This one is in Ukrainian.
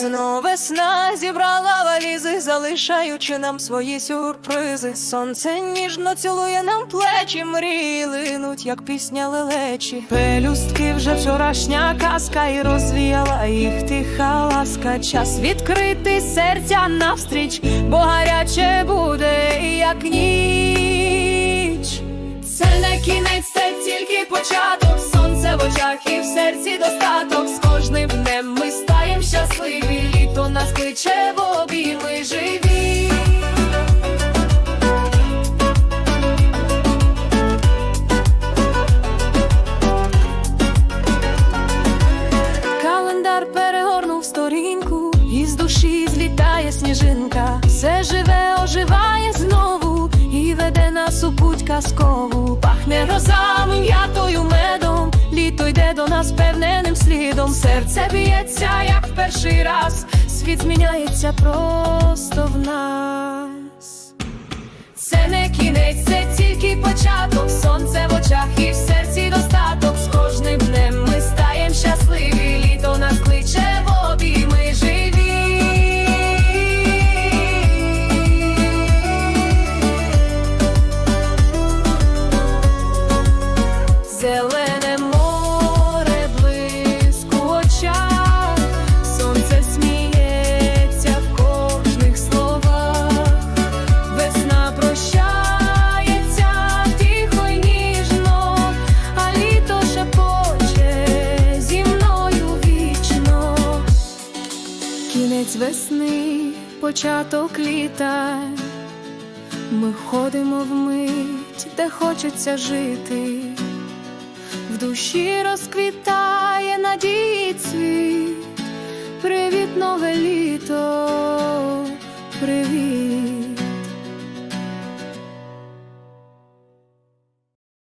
Знов весна зібрала валізи, залишаючи нам свої сюрпризи. Сонце ніжно цілує нам плечі, мрії линуть, як пісня лелечі. Пелюстки вже вчорашня казка, і розвіяла їх тиха ласка. Час відкрити серця навстріч, бо гаряче буде, як ніч. Це не кінець, це тільки початок. Сонце в очах і в серці достаток. Нас в обійми живі. Календар перегорнув сторінку, і з душі злітає сніжинка. Все живе, оживає знову і веде нас у путь казкову. Пахне розами, м'ятою медом. Літо йде до нас певненим слідом. Серце б'ється, як в перший раз. Світ зміняється просто в нас. Це не кінець, це тільки початок. Сонце в очах і в серці достаток. З кожним днем ми стаєм щасливі. Літо нас кличе в обійми живі. Кінець весни, початок літа. Ми ходимо в мить, де хочеться жити. В душі розквітає надії цвіт. Привіт, нове літо, привіт.